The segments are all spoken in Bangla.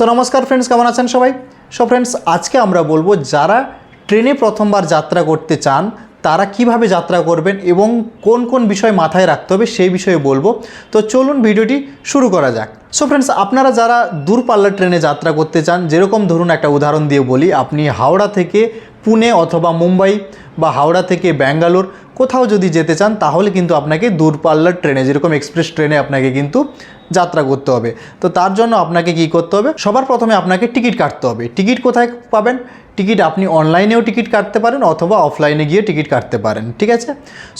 সো নমস্কার ফ্রেন্ডস কেমন আছেন সবাই? সো ফ্রেন্ডস আজকে আমরা বলব যারা ট্রেনে প্রথমবার যাত্রা করতে চান, তারা কীভাবে যাত্রা করবেন এবং কোন কোন বিষয় মাথায় রাখতে হবে সেই বিষয়ে বলব। তো চলুন ভিডিওটি শুরু করা যাক। সো ফ্রেন্ডস আপনারা যারা দূরপাল্লার ট্রেনে যাত্রা করতে চান, যেরকম ধরুন একটা উদাহরণ দিয়ে বলি, আপনি হাওড়া থেকে পুনে অথবা মুম্বাই বা হাওড়া থেকে ব্যাঙ্গালোর কোথাও যদি যেতে চান, তাহলে কিন্তু আপনাকে দূরপাল্লার ট্রেনে, যেরকম এক্সপ্রেস ট্রেনে আপনাকে কিন্তু যাত্রা করতে হবে। তো তার জন্য আপনাকে কি করতে হবে? সবার প্রথমে আপনাকে টিকিট কাটতে হবে। টিকিট কোথায় পাবেন? টিকিট আপনি অনলাইনেও টিকিট কাটতে পারেন অথবা অফলাইনে গিয়ে টিকিট কাটতে পারেন। ঠিক আছে?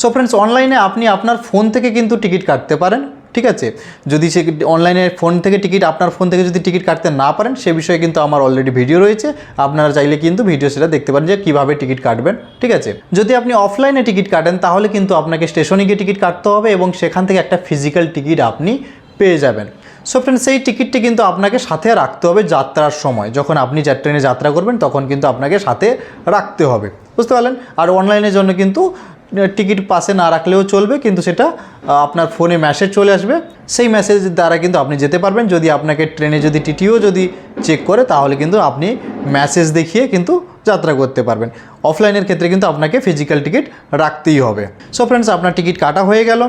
সো ফ্রেন্ডস অনলাইনে আপনি আপনার ফোন থেকে কিন্তু টিকিট কাটতে পারেন। ঠিক আছে? যদি সে অনলাইনে ফোন থেকে টিকিট আপনার ফোন থেকে যদি টিকিট কাটতে না পারেন, সে বিষয়ে কিন্তু আমার অলরেডি ভিডিও রয়েছে। আপনারা চাইলে কিন্তু ভিডিও সেটা দেখতে পারেন যে কীভাবে টিকিট কাটবেন, ঠিক আছে? যদি আপনি অফলাইনে টিকিট কাটেন, তাহলে কিন্তু আপনাকে স্টেশনে গিয়ে টিকিট কাটতে হবে এবং সেখান থেকে একটা ফিজিক্যাল টিকিট আপনি পেয়ে যাবেন। সো ফ্রেন্ড সেই টিকিটটি কিন্তু আপনাকে সাথে রাখতে হবে যাত্রার সময়। যখন আপনি ট্রেনে যাত্রা করবেন, তখন কিন্তু আপনাকে সাথে রাখতে হবে। বুঝতে পারলেন? আর অনলাইনের জন্য কিন্তু টিকিট পাশে না রাখলেও চলবে, কিন্তু সেটা আপনার ফোনে মেসেজ চলে আসবে। সেই মেসেজ দ্বারা কিন্তু আপনি যেতে পারবেন। যদি আপনাকে ট্রেনে যদি টিটিও যদি চেক করে, তাহলে কিন্তু আপনি মেসেজ দেখিয়ে কিন্তু যাত্রা করতে পারবেন। অফলাইনের ক্ষেত্রে কিন্তু আপনাকে ফিজিক্যাল টিকিট রাখতেই হবে। সো ফ্রেন্ডস আপনার টিকিট কাটা হয়ে গেল।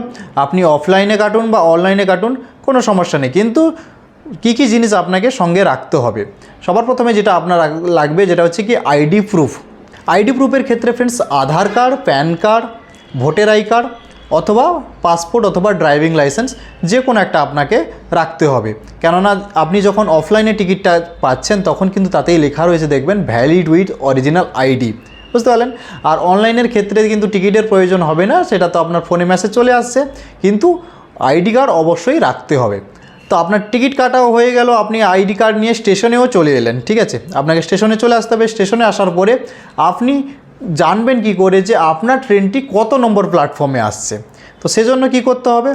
আপনি অফলাইনে কাটুন বা অনলাইনে কাটুন, কোনো সমস্যা নেই। কিন্তু কী কী জিনিস আপনাকে সঙ্গে রাখতে হবে? সবার প্রথমে যেটা আপনার লাগবে, যেটা হচ্ছে কি আইডি প্রুফ আইডি প্রুফের ক্ষেত্রে friends Aadhaar card PAN card voter I card অথবা পাসপোর্ট অথবা ড্রাইভিং লাইসেন্স যে কোনো একটা আপনাকে রাখতে হবে। কেননা আপনি যখন অফলাইনে টিকিটটা পাচ্ছেন, তখন কিন্তু তাতেই লেখা রয়েছে, দেখবেন ভ্যালিড উইথ অরিজিনাল আইডি বুঝতে পারলেন? আর অনলাইনের ক্ষেত্রে কিন্তু টিকিটের প্রয়োজন হবে না, সেটা তো আপনার ফোনে মেসেজ চলে আসছে। কিন্তু আইডি কার্ড অবশ্যই রাখতে হবে। তো আপনার টিকিট কাটাও হয়ে গেল, আপনি আইডি কার্ড নিয়ে স্টেশনেও চলে এলেন, ঠিক আছে? আপনাকে স্টেশনে চলে আসতে হবে, স্টেশনে আসার পরে আপনি জানবেন কি করে যে আপনার ট্রেনটি কত নম্বর প্ল্যাটফর্মে আসছে। তো সেজন্য কি করতে হবে?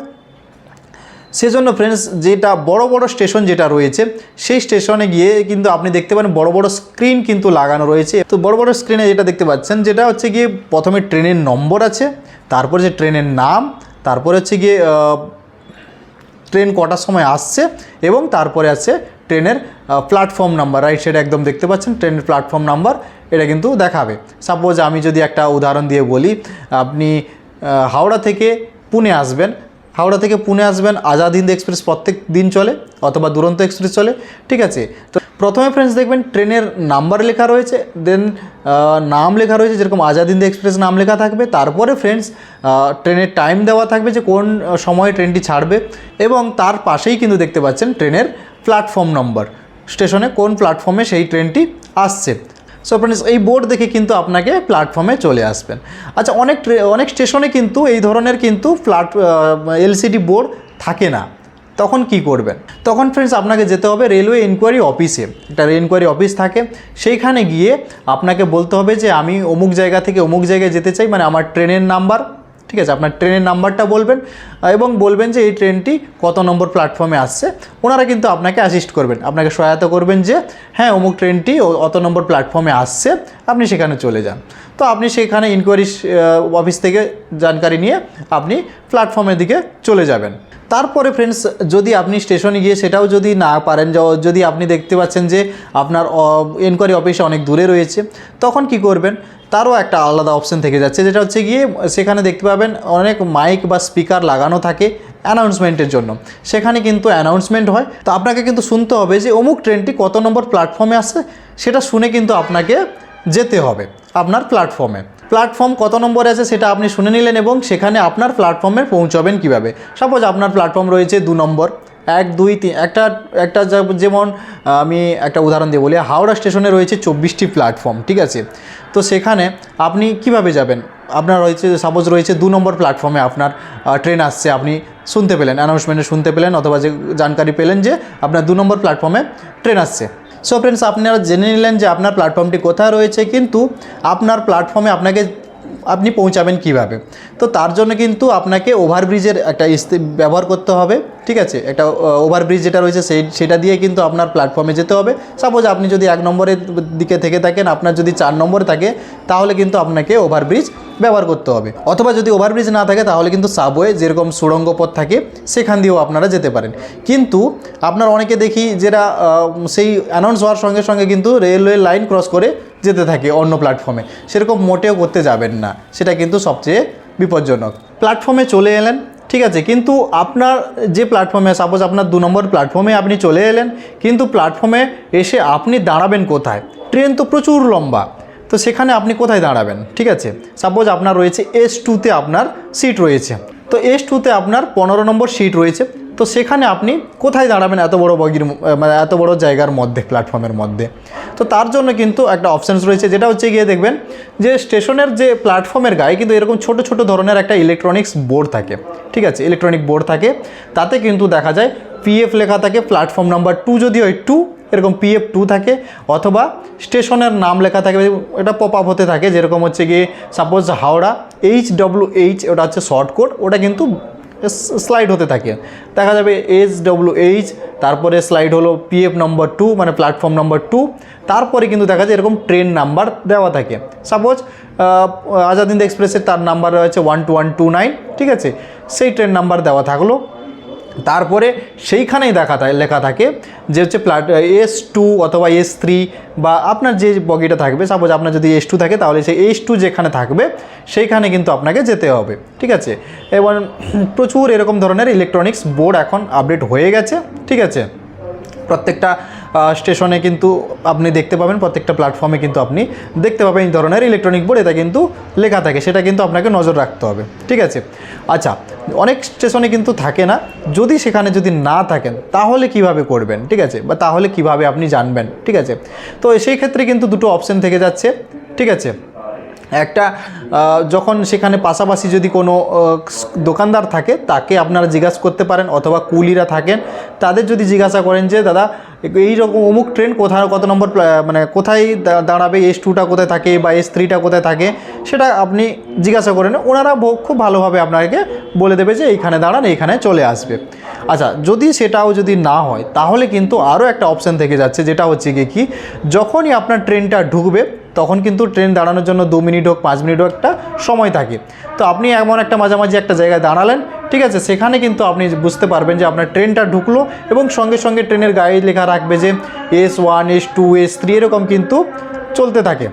সেজন্য ফ্রেন্ডস যেটা বড় বড় স্টেশন যেটা রয়েছে, সেই স্টেশনে গিয়ে কিন্তু আপনি দেখতে পারেন বড় বড় স্ক্রিন কিন্তু লাগানো রয়েছে। তো বড় বড় স্ক্রিনে যেটা দেখতে পাচ্ছেন, যেটা হচ্ছে গিয়ে প্রথমে ট্রেনের নম্বর আছে, তারপর যে ট্রেনের নাম, তারপর হচ্ছে গিয়ে ট্রেন কটার সময় আসছে এবং তারপরে আছে ট্রেনের প্ল্যাটফর্ম নাম্বার রাইট সাইডে একদম দেখতে পাচ্ছেন, ট্রেনের প্ল্যাটফর্ম নাম্বার এটা কিন্তু দেখাবে। সাপোজ আমি যদি একটা উদাহরণ দিয়ে বলি, আপনি হাওড়া থেকে পুনে আসবেন। হাওড়া থেকে পুনে আসবেন, আজাদ হিন্দ এক্সপ্রেস প্রত্যেক দিন চলে অথবা দুরন্ত এক্সপ্রেস চলে, ঠিক আছে? তো প্রথমে ফ্রেন্ডস দেখবেন ট্রেনের নাম্বার লেখা রয়েছে দেন নাম লেখা রয়েছে, যেরকম আজাদ হিন্দ এক্সপ্রেস নাম লেখা থাকবে, তারপরে ফ্রেন্ডস ট্রেনের টাইম দেওয়া থাকবে যে কোন সময়ে ট্রেনটি ছাড়বে, এবং তার পাশেই কিন্তু দেখতে পাচ্ছেন ট্রেনের প্ল্যাটফর্ম নম্বর স্টেশনে কোন প্ল্যাটফর্মে সেই ট্রেনটি আসছে। সো ফ্রেন্ডস এই বোর্ড দেখে কিন্তু আপনাকে প্ল্যাটফর্মে চলে আসবেন। আচ্ছা অনেক অনেক স্টেশনে কিন্তু এই ধরনের কিন্তু প্ল্যাট এলসিডি বোর্ড থাকে না। তখন কি করবেন তখন ফ্রেন্ডস আপনাকে যেতে হবে রেলওয়ে ইনকোয়ারি অফিসে একটা ইনকোয়ারি অফিস থাকে। সেইখানে গিয়ে আপনাকে বলতে হবে যে, আমি অমুক জায়গা থেকে অমুক জায়গায় যেতে চাই মানে আমার ট্রেনের নাম্বার। ঠিক আছে? আপনার ট্রেনের নাম্বারটা বলবেন, এবং বলবেন যে, এই ট্রেনটি কত নম্বর প্ল্যাটফর্মে আসছে? ওনারা কিন্তু আপনাকে অ্যাসিস্ট করবেন। আপনাকে সহায়তা করবেন যে হ্যাঁ অমুক ট্রেনটি অত নম্বর প্ল্যাটফর্মে আসছে। আপনি সেখানে চলে যান। তো আপনি সেখানে ইনকোয়ারি অফিস থেকে জানকারি নিয়ে আপনি প্ল্যাটফর্মের দিকে চলে যাবেন। তারপরে ফ্রেন্ডস যদি আপনি স্টেশনে গিয়ে সেটাও যদি না পারেন যদি আপনি দেখতে পাচ্ছেন যে আপনার এনকোয়ারি অফিসে অনেক দূরে রয়েছে, তখন কি করবেন? তারও একটা আলাদা অপশন থেকে যাচ্ছে, যেটা হচ্ছে গিয়ে সেখানে দেখতে পাবেন অনেক মাইক বা স্পিকার লাগানো থাকে অ্যানাউন্সমেন্টের জন্য। সেখানে কিন্তু অ্যানাউন্সমেন্ট হয়। তো আপনাকে কিন্তু শুনতে হবে যে অমুক ট্রেনটি কত নম্বর প্ল্যাটফর্মে আসছে, সেটা শুনে কিন্তু আপনাকে যেতে হবে আপনার প্ল্যাটফর্মে প্ল্যাটফর্ম কত নম্বরে আছে সেটা আপনি শুনে নিলেন এবং সেখানে আপনার প্ল্যাটফর্মে পৌঁছাবেন কীভাবে? সাপোজ আপনার প্ল্যাটফর্ম রয়েছে দু নম্বর। এক, দুই, তিন, একটা একটা যেমন আমি একটা উদাহরণ দিয়ে বলি, হাওড়া স্টেশনে রয়েছে চব্বিশটি প্ল্যাটফর্ম ঠিক আছে? তো সেখানে আপনি কীভাবে যাবেন? আপনার রয়েছে সাপোজ রয়েছে দু নম্বর প্ল্যাটফর্মে আপনার ট্রেন আসছে, আপনি শুনতে পেলেন অ্যানাউন্সমেন্টে শুনতে পেলেন, অথবা যে জানকারি পেলেন যে আপনার দু নম্বর প্ল্যাটফর্মে ট্রেন আসছে। সো ফ্রেন্ডস আপনারা জেনে নিলেন যে আপনার প্ল্যাটফর্মটি কোথায় রয়েছে, কিন্তু আপনার প্ল্যাটফর্মে আপনাকে আপনি পৌঁছাবেন কীভাবে। তো তার জন্য কিন্তু আপনাকে ওভারব্রিজের একটা ব্যবহার করতে হবে, ঠিক আছে? একটা ওভারব্রিজ যেটা রয়েছে, সেই, সেটা দিয়ে কিন্তু আপনার প্ল্যাটফর্মে যেতে হবে। সাপোজ আপনি যদি এক নম্বরের দিকে থেকে থাকেন, আপনার যদি চার নম্বরে থাকে, তাহলে কিন্তু আপনাকে ওভারব্রিজ ব্যবহার করতে হবে। অথবা যদি ওভারব্রিজ না থাকে, তাহলে কিন্তু সাবওয়ে যেরকম সুড়ঙ্গ পথ থাকে, সেখান দিয়েও আপনারা যেতে পারেন। কিন্তু আপনার অনেকে দেখি যেটা সেই অ্যানাউন্স হওয়ার সঙ্গে সঙ্গে কিন্তু রেলওয়ে লাইন ক্রস করে যেতে থাকে অন্য প্ল্যাটফর্মে সেরকম মোটেও করতে যাবেন না। সেটা কিন্তু সবচেয়ে বিপজ্জনক। প্ল্যাটফর্মে চলে এলেন, ঠিক আছে, কিন্তু আপনার যে প্ল্যাটফর্মে সাপোজ আপনার দু নম্বর প্ল্যাটফর্মে আপনি চলে এলেন, কিন্তু প্ল্যাটফর্মে এসে আপনি দাঁড়াবেন কোথায়? ট্রেন তো প্রচুর লম্বা। তো সেখানে আপনি কোথায় দাঁড়াবেন? ঠিক আছে? সাপোজ আপনার রয়েছে এস টুতে আপনার সিট রয়েছে। তো এস টুতে আপনার পনেরো নম্বর সিট রয়েছে। তো সেখানে আপনি কোথায় দাঁড়াবেন এত বড় বগির মানে এত বড় জায়গার মধ্যে প্ল্যাটফর্মের মধ্যে? তো তার জন্য কিন্তু একটা অপশানস রয়েছে, যেটা হচ্ছে গিয়ে দেখবেন যে স্টেশনের যে প্ল্যাটফর্মের গায়ে কিন্তু এরকম ছোট ছোট ধরনের একটা ইলেকট্রনিক্স বোর্ড থাকে। ঠিক আছে? ইলেকট্রনিক বোর্ড থাকে। তাতে কিন্তু দেখা যায় পিএফ লেখা থাকে প্ল্যাটফর্ম নাম্বার টু যদি হয় টু এরকম পিএফ টু থাকে অথবা স্টেশনের নাম লেখা থাকে, এটা পপ আপ হতে থাকে, যেরকম হচ্ছে গিয়ে suppose Howrah H W H ওটা হচ্ছে শর্ট কোড ওটা কিন্তু স্লাইড হতে থাকে। দেখা যাবে এইচ ডব্লিউ এইচ তারপরে স্লাইড হলো পিএফ নম্বর টু মানে প্ল্যাটফর্ম নম্বর টু তারপরে কিন্তু দেখা যায় এরকম ট্রেন নাম্বার দেওয়া থাকে। সাপোজ আজাদিন্দ এক্সপ্রেসের তার নাম্বার রয়েছে one two one two nine ঠিক আছে? সেই ট্রেন নাম্বার দেওয়া থাকল। তারপরে সেইখানেই দেখা থাকে লেখা থাকে যে হচ্ছে প্লাট এস টু অথবা এস থ্রি বা আপনার যে বগিটা থাকবে সাপোজ আপনার যদি এস টু থাকে তাহলে সেই এস টু যেখানে থাকবে, সেইখানে কিন্তু আপনাকে যেতে হবে, ঠিক আছে? এবং প্রচুর এরকম ধরনের ইলেকট্রনিক্স বোর্ড এখন আপডেট হয়ে গেছে, ঠিক আছে? প্রত্যেকটা স্টেশনে কিন্তু আপনি দেখতে পাবেন, প্রত্যেকটা প্ল্যাটফর্মে কিন্তু আপনি দেখতে পাবেন এই ধরনের ইলেকট্রনিক বোর্ড এটা কিন্তু লেখা থাকে, সেটা কিন্তু আপনাকে নজর রাখতে হবে, ঠিক আছে? আচ্ছা অনেক স্টেশনে কিন্তু থাকে না, যদি সেখানে যদি না থাকেন, তাহলে কীভাবে করবেন, ঠিক আছে? বা তাহলে কীভাবে আপনি জানবেন, ঠিক আছে? তো সেই ক্ষেত্রে কিন্তু দুটো অপশান থেকে যাচ্ছে, ঠিক আছে? একটা যখন সেখানে পাশাপাশি যদি কোনো দোকানদার থাকে, তাকে আপনারা জিজ্ঞাসা করতে পারেন অথবা কুলিরা থাকেন, তাদের যদি জিজ্ঞাসা করেন যে, দাদা, এই রকম অমুক ট্রেন কোথায় কত নম্বর মানে কোথায় দাঁড়াবে, এস টুটা কোথায় থাকে বা এস থ্রিটা কোথায় থাকে? সেটা আপনি জিজ্ঞাসা করেন ওনারা খুব ভালোভাবে আপনাকে বলে দেবে যে, এইখানে দাঁড়ান, এইখানে চলে আসবে। আচ্ছা যদি সেটাও যদি না হয়, তাহলে কিন্তু আরও একটা অপশান থেকে যাচ্ছে, যেটা হচ্ছে কি, যখনই আপনার ট্রেনটা ঢুকবে তখন কিন্তু ট্রেন দাঁড়ানোর জন্য দু মিনিট হোক, পাঁচ মিনিট হোক একটা সময় থাকে। তো আপনি এমন একটা মাঝামাঝি একটা জায়গায় দাঁড়ালেন, ঠিক আছে? সেখানে কিন্তু আপনি বুঝতে পারবেন যে আপনার ট্রেনটা ঢুকলো এবং সঙ্গে সঙ্গে ট্রেনের গায়ে লেখা রাখবে যে S one S two S three এরকম কিন্তু চলতে থাকে।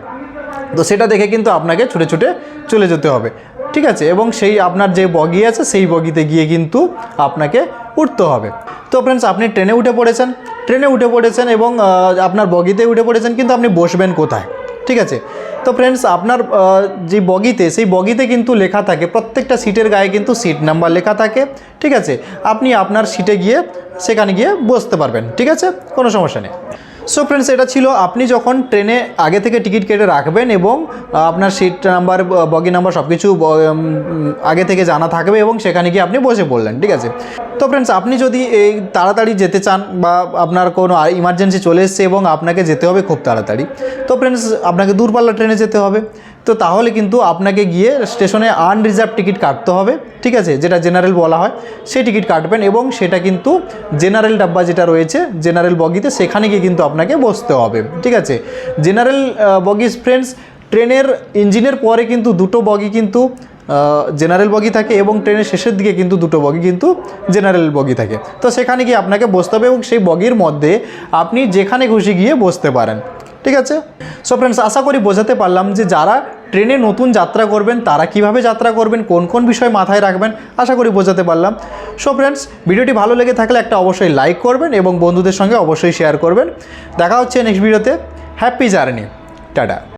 তো সেটা দেখে কিন্তু আপনাকে ছুটে ছুটে চলে যেতে হবে, ঠিক আছে? এবং সেই আপনার যে বগি আছে, সেই বগিতে গিয়ে কিন্তু আপনাকে উঠতে হবে। তো ফ্রেন্ডস আপনি ট্রেনে উঠে পড়েছেন। ট্রেনে উঠে পড়েছেন এবং আপনার বগিতে উঠে পড়েছেন, কিন্তু আপনি বসবেন কোথায়? ঠিক আছে? তো ফ্রেন্ডস আপনার যে বগিতে, সেই বগিতে কিন্তু লেখা থাকে, প্রত্যেকটা সিটের গায়ে কিন্তু সিট নাম্বার লেখা থাকে, ঠিক আছে? আপনি আপনার সিটে গিয়ে, সেখানে গিয়ে বসতে পারবেন, ঠিক আছে? কোনো সমস্যা নেই। সো ফ্রেন্ডস এটা ছিল আপনি যখন ট্রেনে আগে থেকে টিকিট কেটে রাখবেন এবং আপনার সিট নাম্বার বগি নাম্বার সব কিছু আগে থেকে জানা থাকবে এবং সেখানে গিয়ে আপনি বসে পড়লেন, ঠিক আছে? তো ফ্রেন্ডস আপনি যদি এই তাড়াতাড়ি যেতে চান বা আপনার কোনো ইমার্জেন্সি চলে এসছে এবং আপনাকে যেতে হবে খুব তাড়াতাড়ি, তো ফ্রেন্ডস আপনাকে দূরপাল্লা ট্রেনে যেতে হবে। তো তাহলে কিন্তু আপনাকে গিয়ে স্টেশনে আনরিজার্ভ টিকিট কাটতে হবে, ঠিক আছে? যেটা জেনারেল বলা হয়, সেই টিকিট কাটবেন এবং সেটা কিন্তু জেনারেল ডাব্বা যেটা রয়েছে জেনারেল বগিতে সেখানে গিয়ে কিন্তু আপনাকে বসতে হবে, ঠিক আছে? জেনারেল বগিস ফ্রেন্ডস ট্রেনের ইঞ্জিনের পরে কিন্তু দুটো বগি কিন্তু জেনারেল বগি থাকে এবং ট্রেনের শেষের দিকে কিন্তু দুটো বগি কিন্তু জেনারেল বগি থাকে। তো সেখানে গিয়ে আপনাকে বসতে হবে এবং সেই বগির মধ্যে আপনি যেখানে খুশি গিয়ে বসতে পারেন। ঠিক আছে? সো ফ্রেন্ডস আশা করি বোঝাতে পারলাম যে যারা ট্রেনে নতুন যাত্রা করবেন, তারা কীভাবে যাত্রা করবেন, কোন কোন বিষয় মাথায় রাখবেন, আশা করি বোঝাতে পারলাম। সো ফ্রেন্ডস ভিডিওটি ভালো লেগে থাকলে একটা অবশ্যই লাইক করবেন এবং বন্ধুদের সঙ্গে অবশ্যই শেয়ার করবেন। দেখা হচ্ছে নেক্সট ভিডিওতে হ্যাপি জার্নি টাটা